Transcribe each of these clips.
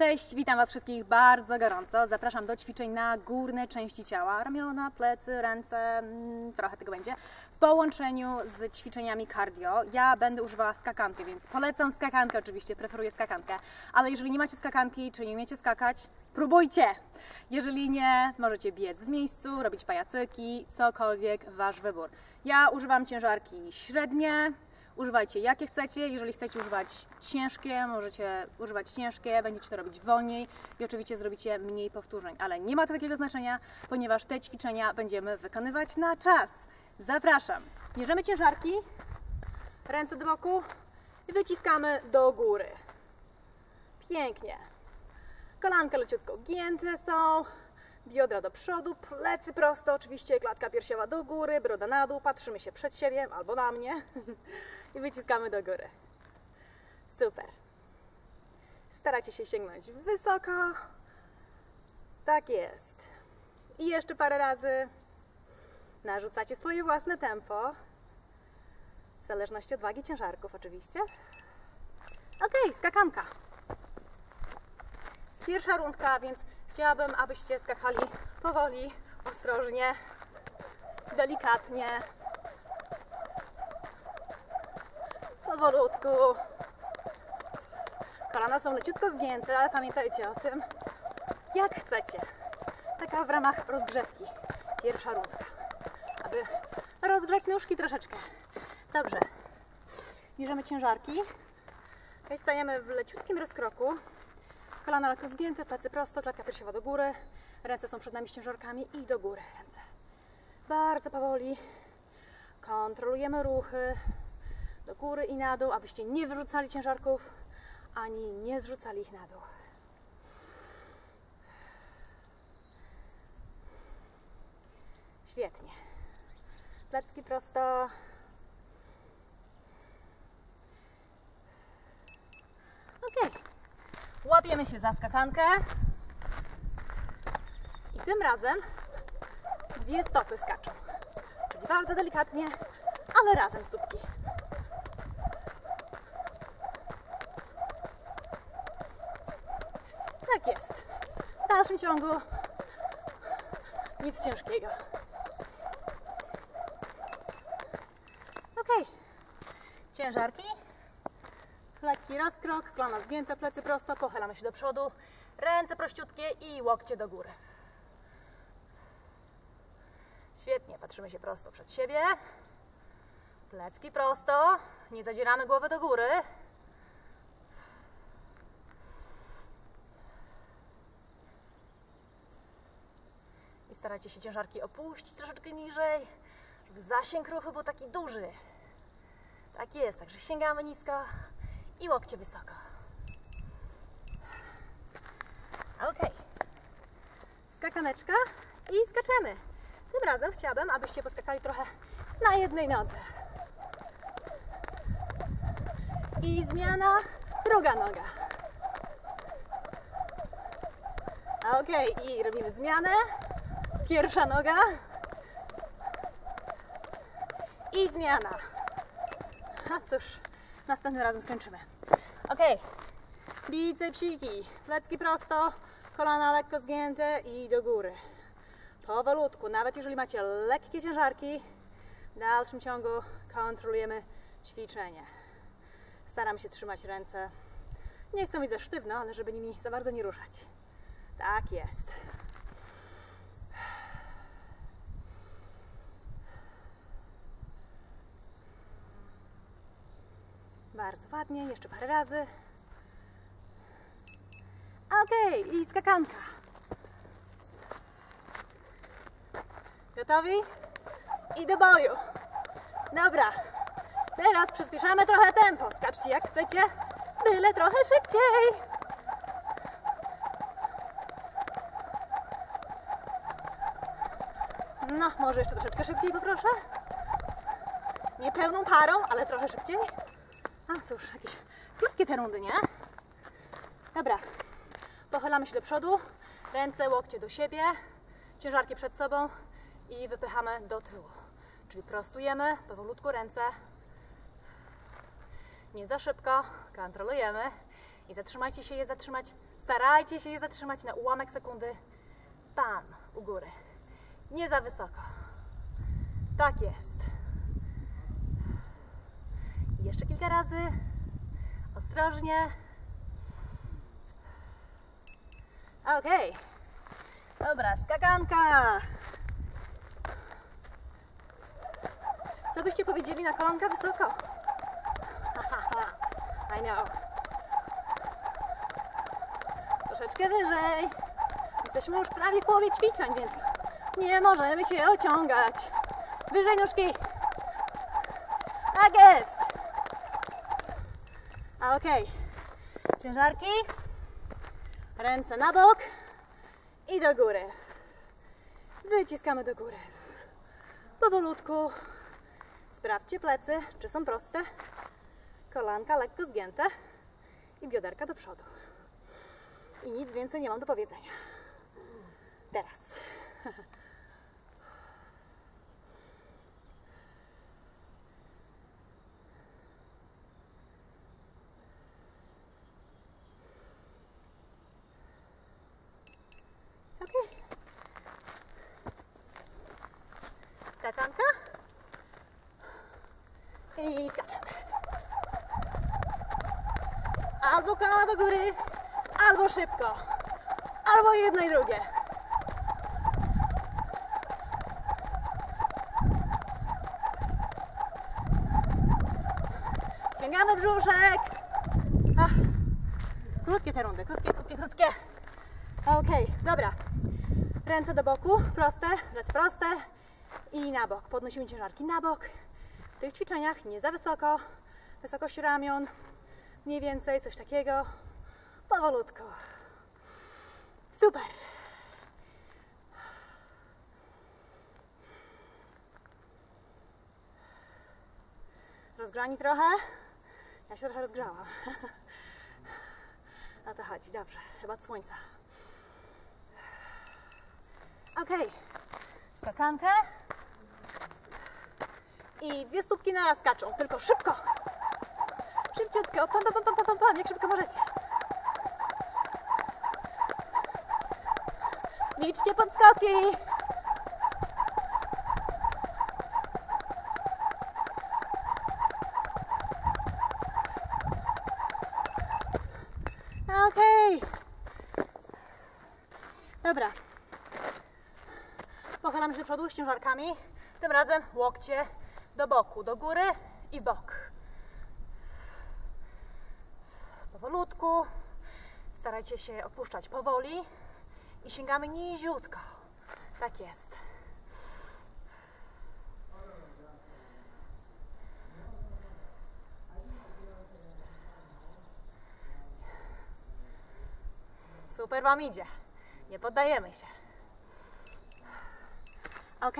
Cześć, witam Was wszystkich bardzo gorąco. Zapraszam do ćwiczeń na górne części ciała, ramiona, plecy, ręce, mm, trochę tego będzie, w połączeniu z ćwiczeniami cardio. Ja będę używała skakanki, więc polecam skakankę oczywiście, preferuję skakankę. Ale jeżeli nie macie skakanki, czy nie umiecie skakać, próbujcie! Jeżeli nie, możecie biec w miejscu, robić pajacyki, cokolwiek, Wasz wybór. Ja używam ciężarki średnie, Używajcie jakie chcecie. Jeżeli chcecie używać ciężkie, możecie używać ciężkie, będziecie to robić wolniej i oczywiście zrobicie mniej powtórzeń, ale nie ma to takiego znaczenia, ponieważ te ćwiczenia będziemy wykonywać na czas. Zapraszam. Bierzemy ciężarki, ręce do boku i wyciskamy do góry. Pięknie. Kolanka leciutko gięte są, biodra do przodu, plecy prosto, oczywiście klatka piersiowa do góry, broda na dół, patrzymy się przed siebie albo na mnie i wyciskamy do góry. Super. Starajcie się sięgnąć wysoko. Tak jest. I jeszcze parę razy narzucacie swoje własne tempo. W zależności od wagi ciężarków oczywiście. Ok, skakanka. Pierwsza rundka, więc chciałabym, abyście skakali powoli, ostrożnie, delikatnie, powolutku. Kolana są leciutko zgięte, ale pamiętajcie o tym, jak chcecie. Taka w ramach rozgrzewki. Pierwsza rundka, aby rozgrzać nóżki troszeczkę. Dobrze. Bierzemy ciężarki. Tutaj stajemy w leciutkim rozkroku. Kolana lekko zgięte, plecy prosto, klatka piersiowa do góry. Ręce są przed nami z ciężarkami i do góry ręce. Bardzo powoli. Kontrolujemy ruchy do góry i na dół, abyście nie wyrzucali ciężarków, ani nie zrzucali ich na dół. Świetnie. Plecki prosto. Ok. Łapiemy się za skakankę. I tym razem dwie stopy skaczą. Czyli bardzo delikatnie, ale razem stópki. Tak jest. W dalszym ciągu nic ciężkiego. Ok. Ciężarki. Lekki rozkrok, kolana zgięte, plecy prosto, pochylamy się do przodu, ręce prościutkie i łokcie do góry. Świetnie, patrzymy się prosto przed siebie. Plecki prosto, nie zadzieramy głowy do góry. Starajcie się ciężarki opuścić troszeczkę niżej, żeby zasięg ruchu był taki duży. Tak jest, także sięgamy nisko i łokcie wysoko. Ok. Skakaneczka i skaczemy. Tym razem chciałabym, abyście poskakali trochę na jednej nodze. I zmiana, druga noga. Ok, i robimy zmianę. Pierwsza noga. I zmiana. A cóż, następnym razem skończymy. Ok. Bicepsiki. Plecki prosto, kolana lekko zgięte i do góry. Powolutku, nawet jeżeli macie lekkie ciężarki, w dalszym ciągu kontrolujemy ćwiczenie. Staram się trzymać ręce. Nie chcę być za sztywno, ale żeby nimi za bardzo nie ruszać. Tak jest. Bardzo ładnie, jeszcze parę razy. Ok, i skakanka. Gotowi? I do boju. Dobra, teraz przyspieszamy trochę tempo. Skaczcie jak chcecie, byle trochę szybciej. No, może jeszcze troszeczkę szybciej poproszę. Nie pełną parą, ale trochę szybciej. A cóż, jakieś krótkie te rundy, nie? Dobra, pochylamy się do przodu, ręce, łokcie do siebie, ciężarki przed sobą i wypychamy do tyłu. Czyli prostujemy powolutku ręce, nie za szybko, kontrolujemy I zatrzymajcie się je zatrzymać, starajcie się je zatrzymać na ułamek sekundy. Bam, u góry. Nie za wysoko. Tak jest. Jeszcze kilka razy. Ostrożnie. Okej. Dobra, skakanka. Co byście powiedzieli na kolanka wysoko? I know. Troszeczkę wyżej. Jesteśmy już prawie w połowie ćwiczeń, więc nie możemy się ociągać. Wyżej nóżki. Tak jest. A okej. Ciężarki. Ręce na bok i do góry. Wyciskamy do góry. Powolutku. Sprawdźcie plecy, czy są proste. Kolanka lekko zgięte i bioderka do przodu. I nic więcej nie mam do powiedzenia. Teraz. Okay. Skakanka. I skaczemy. Albo kolana do góry, albo szybko. Albo jedno i drugie. Ściągamy brzuszek. Ach. Krótkie te rundy, krótkie, krótkie, krótkie. Okej, dobra. Ręce do boku, proste, ręce proste i na bok. Podnosimy ciężarki na bok. W tych ćwiczeniach nie za wysoko, wysokość ramion, mniej więcej coś takiego. Powolutku. Super. Rozgrani trochę? Ja się trochę rozgrzałam. O to chodzi, dobrze. Chyba od słońca. Okej. Skakankę. I dwie stópki naraz skaczą, tylko szybko. Szybciutko, pam, pam, pam, pam, pam, pam, jak szybko możecie. Liczcie podskoki. Okej. Dobra. Pochylam się do przodu z ciężarkami. Tym razem łokcie do boku, do góry i bok. Powolutku. Starajcie się opuszczać powoli i sięgamy niziutko. Tak jest. Super Wam idzie. Nie poddajemy się. Ok.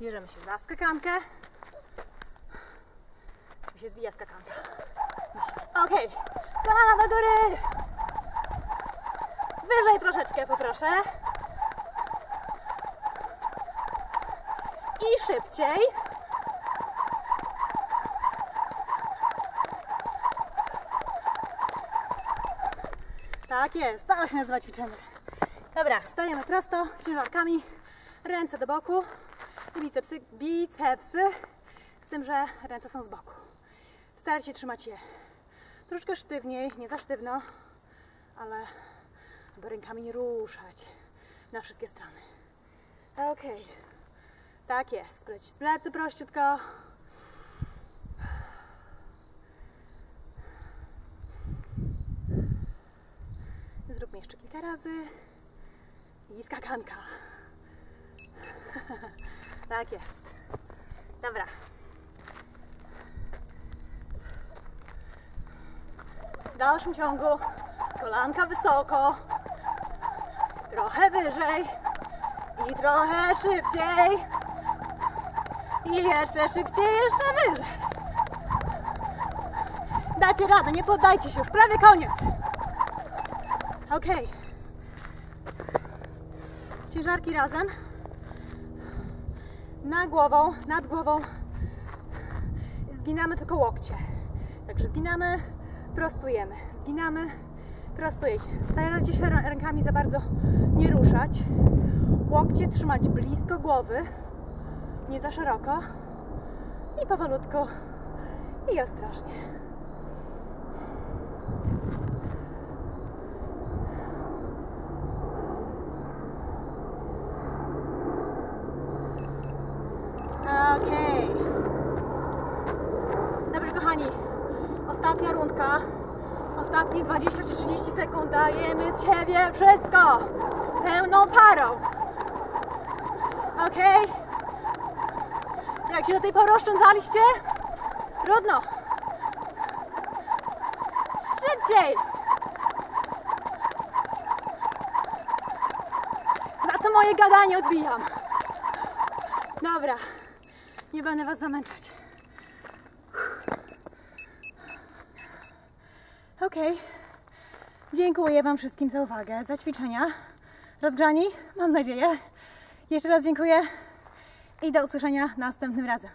Bierzemy się za skakankę. Się zwija skakanka. Ok. Kolana do góry. Wyżej troszeczkę poproszę. I szybciej. Tak jest, to się nazywa ćwiczenie. Dobra, stajemy prosto, ciężarkami, ręce do boku, bicepsy, bicepsy, z tym, że ręce są z boku. Starajcie się trzymać je troszkę sztywniej, nie za sztywno, ale aby rękami nie ruszać na wszystkie strony. Okej, tak jest, spleć plecy prościutko. Zróbmy jeszcze kilka razy. I skakanka. tak jest. Dobra. Dalszym ciągu kolanka wysoko, trochę wyżej i trochę szybciej. I jeszcze szybciej, jeszcze wyżej. Dacie radę, nie poddajcie się, już prawie koniec. Ok. Ciężarki razem. Na głową, nad głową. Zginamy tylko łokcie. Także zginamy, Prostujemy. Zginamy. Prostuje się. Starajcie się rę- rękami za bardzo nie ruszać. Łokcie trzymać blisko głowy. Nie za szeroko. I powolutku. I ostrożnie. Okej. Dobrze, kochani. Ostatnia rundka. Ostatnie 20 czy 30 sekund. Dajemy z siebie wszystko. Pełną parą. Okej. Jak się do tej pory oszczędzaliście? Trudno. Szybciej. Na to moje gadanie odbijam. Dobra. Nie będę Was zamęczać. Okej. Dziękuję Wam wszystkim za uwagę, za ćwiczenia. Rozgrzani? Mam nadzieję. Jeszcze raz dziękuję i do usłyszenia następnym razem.